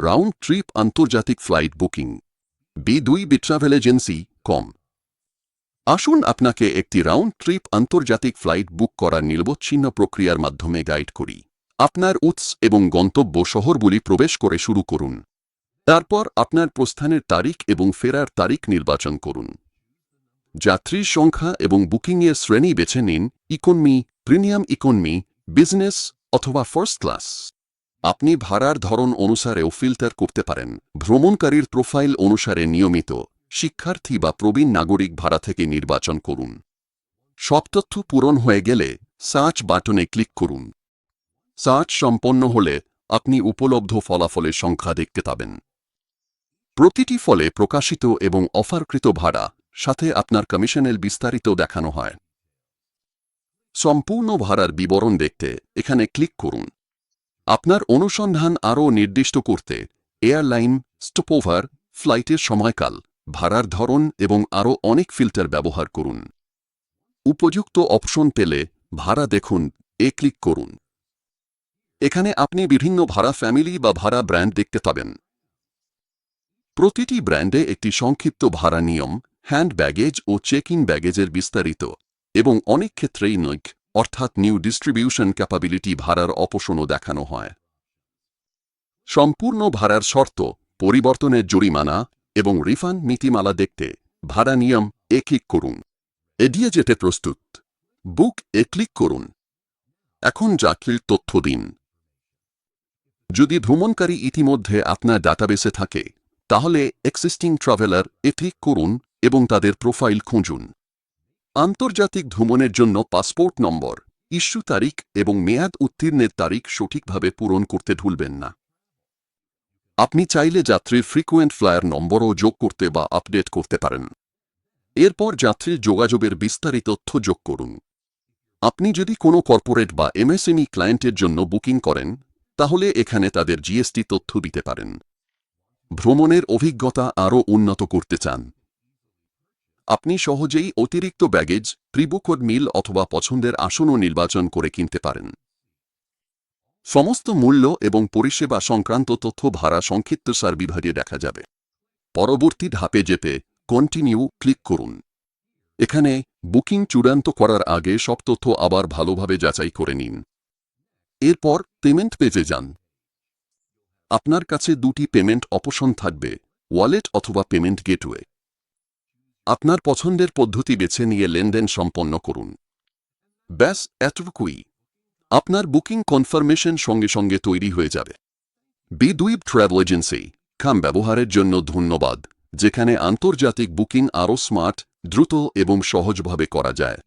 Round trip আন্তর্জাতিক flight booking B দুই B travel agency com আসুন আপনাকে একটি রাউন্ড ট্রিপ আন্তর্জাতিক ফ্লাইট বুক করার নির্বচ্ছিন্ন প্রক্রিয়ার মাধ্যমে গাইড করি। আপনার উৎস এবং গন্তব্য শহরগুলি প্রবেশ করে শুরু করুন। তারপর আপনার প্রস্থানের তারিখ এবং ফেরার তারিখ নির্বাচন করুন। যাত্রীর সংখ্যা এবং বুকিংয়ের শ্রেণি বেছে নিন ইকোনমি প্রিমিয়াম ইকোনমি বিজনেস অথবা ফার্স্ট ক্লাস আপনি ভাড়ার ধরন অনুসারেও ফিল্টার করতে পারেন। ভ্রমণকারীর প্রোফাইল অনুসারে নিয়মিত শিক্ষার্থী বা প্রবীণ নাগরিক ভাড়া থেকে নির্বাচন করুন। সব তথ্য পূরণ হয়ে গেলে সার্চ বাটনে ক্লিক করুন। সার্চ সম্পন্ন হলে আপনি উপলব্ধ ফলাফলের সংখ্যা দেখতে পাবেন। প্রতিটি ফলে প্রকাশিত এবং অফারকৃত ভাড়া সাথে আপনার কমিশনের বিস্তারিত দেখানো হয়। সম্পূর্ণ ভাড়ার বিবরণ দেখতে এখানে ক্লিক করুন। আপনার অনুসন্ধান আরও নির্দিষ্ট করতে এয়ারলাইন, স্টপওভার, ফ্লাইটের সময়কাল, ভাড়ার ধরন এবং আরও অনেক ফিল্টার ব্যবহার করুন। উপযুক্ত অপশন পেলে ভাড়া দেখুন, এ ক্লিক করুন। এখানে আপনি বিভিন্ন ভাড়া ফ্যামিলি বা ভাড়া ব্র্যান্ড দেখতে পাবেন। প্রতিটি ব্র্যান্ডে একটি সংক্ষিপ্ত ভাড়া নিয়ম, হ্যান্ড ব্যাগেজ ও চেক ইন ব্যাগেজের বিস্তারিত এবং অনেক ক্ষেত্রেই নৈক। অর্থাৎ নিউ ডিস্ট্রিবিউশন ক্যাপাবিলিটি ভাড়ার অপশনও দেখানো হয়। সম্পূর্ণ ভাড়ার শর্ত, পরিবর্তনের জরিমানা এবং রিফান্ড নীতিমালা দেখতে ভাড়া নিয়ম এ ক্লিক করুন। এড়িয়ে যেতে প্রস্তুত। বুক এ ক্লিক করুন। এখন যাত্রীর তথ্য দিন। যদি ভ্রমণকারী ইতিমধ্যে আপনার ডাটাবেসে থাকে, তাহলে এক্সিস্টিং ট্রাভেলার এ ক্লিক করুন এবং তাদের প্রোফাইল খুঁজুন। আন্তর্জাতিক ভ্রমণের জন্য পাসপোর্ট নম্বর, ইস্যু তারিখ এবং মেয়াদ উত্তীর্ণের তারিখ সঠিকভাবে পূরণ করতে ভুলবেন না। আপনি চাইলে যাত্রীর ফ্রিকুয়েন্ট ফ্লায়ার নম্বরও যোগ করতে বা আপডেট করতে পারেন। এরপর যাত্রীর যোগাযোগের বিস্তারিত তথ্য যোগ করুন। আপনি যদি কোনো কর্পোরেট বা এমএসএমই ক্লায়েন্টের জন্য বুকিং করেন, তাহলে এখানে তাদের জিএসটি তথ্য দিতে পারেন। ভ্রমণের অভিজ্ঞতা আরও উন্নত করতে চান। আপনি সহজেই অতিরিক্ত ব্যাগেজ প্রিবুকড মিল অথবা পছন্দের আসনও নির্বাচন করে কিনতে পারেন। সমস্ত মূল্য এবং পরিষেবা সংক্রান্ত তথ্য ভাড়া সংক্ষিপ্তসার বিভাগে দেখা যাবে। পরবর্তী ধাপে যেতে কন্টিনিউ ক্লিক করুন। এখানে বুকিং চূড়ান্ত করার আগে সব তথ্য আবার ভালোভাবে যাচাই করে নিন। এরপর পেমেন্ট পেজে যান। আপনার কাছে দুটি পেমেন্ট অপশন থাকবে, ওয়ালেট অথবা পেমেন্ট গেটওয়ে। আপনার পছন্দের পদ্ধতি বেছে নিয়ে লেনদেন সম্পন্ন করুন। ব্যাস, এতটুকুই। আপনার বুকিং কনফার্মেশন সঙ্গে সঙ্গে তৈরি হয়ে যাবে। বি দুইব ট্রাভেল এজেন্সি, খাম ব্যবহারের জন্য ধন্যবাদ, যেখানে আন্তর্জাতিক বুকিং আরও স্মার্ট, দ্রুত এবং সহজভাবে করা যায়।